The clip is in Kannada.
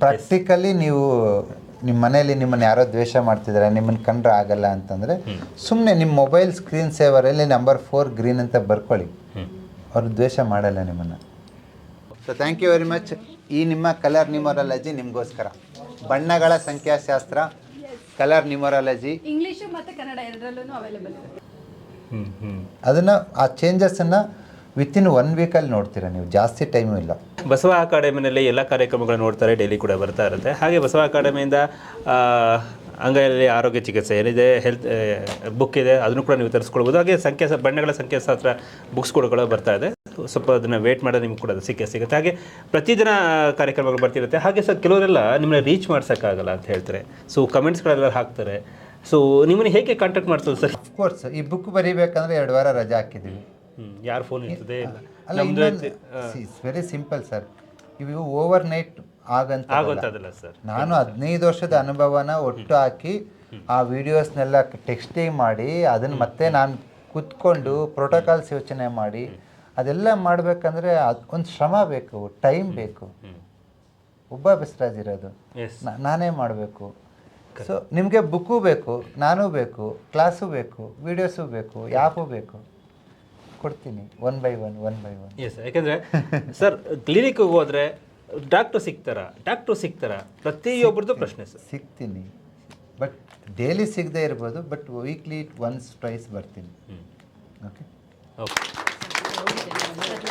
ಪ್ರಾಕ್ಟಿಕಲಿ ನೀವು ನಿಮ್ಮ ಮನೆಯಲ್ಲಿ ನಿಮ್ಮನ್ನು ಯಾರೋ ದ್ವೇಷ ಮಾಡ್ತಿದ್ದಾರೆ ನಿಮ್ಮನ್ನು ಕಂಡ್ರೆ ಆಗಲ್ಲ ಅಂತಂದರೆ ಸುಮ್ಮನೆ ನಿಮ್ಮ ಮೊಬೈಲ್ ಸ್ಕ್ರೀನ್ ಸೇವರಲ್ಲಿ ನಂಬರ್ ಫೋರ್ ಗ್ರೀನ್ ಅಂತ ಬರ್ಕೊಳ್ಳಿ. ಅವ್ರು ದ್ವೇಷ ಮಾಡಲ್ಲ ನಿಮ್ಮನ್ನು. So thank you very much ಈ ನಿಮ್ಮ ಕಲರ್ ನ್ಯೂಮರಾಲಜಿ ನಿಮಗೋಸ್ಕರ. ಬಣ್ಣಗಳ ಸಂಖ್ಯಾಶಾಸ್ತ್ರ ಕಲರ್ ನ್ಯೂಮರಾಲಜಿ ಇಂಗ್ಲೀಷು ಮತ್ತು ಕನ್ನಡ ಎರಡರಲ್ಲೂ ಅವೈಲೇಬಲ್ ಅದನ್ನು ಆ ಚೇಂಜಸನ್ನು ವಿತಿನ್ ಒನ್ ವೀಕಲ್ಲಿ ನೋಡ್ತೀರಾ ನೀವು? ಜಾಸ್ತಿ ಟೈಮು ಇಲ್ಲ. ಬಸವ ಅಕಾಡೆಮಿನಲ್ಲಿ ಎಲ್ಲ ಕಾರ್ಯಕ್ರಮಗಳು ನೋಡ್ತಾರೆ ಡೈಲಿ ಕೂಡ ಬರ್ತಾ ಇರುತ್ತೆ. ಹಾಗೆ ಬಸವ ಅಕಾಡೆಮಿಯಿಂದ ಅಂಗೈಯಲ್ಲಿ ಆರೋಗ್ಯ ಚಿಕಿತ್ಸೆ ಏನಿದೆ ಹೆಲ್ತ್ ಬುಕ್ ಇದೆ ಅದನ್ನು ಕೂಡ ನೀವು ತರಿಸ್ಕೊಳ್ಬೋದು. ಹಾಗೆ ಸಂಖ್ಯಾ ಬಣ್ಣಗಳ ಸಂಖ್ಯಾಶಾಸ್ತ್ರ ಬುಕ್ಸ್ ಕೂಡ ಬರ್ತಾ ಇದೆ. ಸ್ವಲ್ಪ ಅದನ್ನು ವೇಟ್ ಮಾಡೋದು ನಿಮ್ಗೆ ಕೂಡ ಅದು ಸಿಕ್ಕೇ ಸಿಗುತ್ತೆ. ಹಾಗೆ ಪ್ರತಿದಿನ ಕಾರ್ಯಕ್ರಮಗಳು ಬರ್ತಿರುತ್ತೆ. ಹಾಗೆ ಸರ್ ಕೆಲವರೆಲ್ಲ ನಿಮ್ಮನ್ನ ರೀಚ್ ಮಾಡ್ಸೋಕ್ಕಾಗಲ್ಲ ಅಂತ ಹೇಳ್ತಾರೆ. ಸೊ ಕಮೆಂಟ್ಸ್ಗಳೆಲ್ಲ ಹಾಕ್ತಾರೆ. ಸೊ ನಿಮ್ಮನ್ನು ಹೇಗೆ ಕಾಂಟ್ಯಾಕ್ಟ್ ಮಾಡ್ತದೆ ಸರ್? ಅಫ್ಕೋರ್ಸ್ ಈ ಬುಕ್ ಬರೀಬೇಕಂದ್ರೆ ಎರಡು ವಾರ ರಜೆ ಹಾಕಿದ್ದೀವಿ. ಯಾರು ಫೋನ್ ಇರ್ತದೆ? ಅಲ್ಲ ಇಟ್ಸ್ ವೆರಿ ಸಿಂಪಲ್ ಸರ್ ಇವು ಓವರ್ ನೈಟ್ ಆಗಂತ ಆಗುವಂಥದ್ದಲ್ಲ ಸರ್ ನಾನು ಹದಿನೈದು ವರ್ಷದ ಅನುಭವನ ಒಟ್ಟು ಹಾಕಿ ಆ ವಿಡಿಯೋಸ್ನೆಲ್ಲ ಟೆಕ್ಸ್ಟಿಂಗ್ ಮಾಡಿ ಅದನ್ನು ಮತ್ತೆ ನಾನು ಕುತ್ಕೊಂಡು ಪ್ರೋಟೋಕಾಲ್ಸ್ ಯೋಚನೆ ಮಾಡಿ ಅದೆಲ್ಲ ಮಾಡಬೇಕಂದ್ರೆ ಒಂದು ಶ್ರಮ ಬೇಕು ಟೈಮ್ ಬೇಕು. ಒಬ್ಬ ಬಸವರಾಜ್ ಇರೋದು ನಾನೇ ಮಾಡಬೇಕು. ಸೊ ನಿಮಗೆ ಬುಕ್ಕು ಬೇಕು ನಾನು ಬೇಕು ಕ್ಲಾಸು ಬೇಕು ವಿಡಿಯೋಸು ಬೇಕು ಯಾಪು ಬೇಕು. ಕೊಡ್ತೀನಿ one by one one by one yes ಯಾಕೆಂದರೆ ಸರ್ ಕ್ಲಿನಿಕ್ಗೆ ಹೋದರೆ ಡಾಕ್ಟರ್ ಸಿಗ್ತಾರ? ಡಾಕ್ಟ್ರು ಸಿಗ್ತಾರ? ಪ್ರತಿಯೊಬ್ಬರದ್ದು ಪ್ರಶ್ನೆ ಸರ್ ಸಿಗ್ತೀನಿ. ಬಟ್ ಡೈಲಿ ಸಿಗದೆ ಇರ್ಬೋದು ಬಟ್ ವೀಕ್ಲಿ ಒನ್ಸ್ ಟ್ವೈಸ್ ಬರ್ತೀನಿ. Okay okay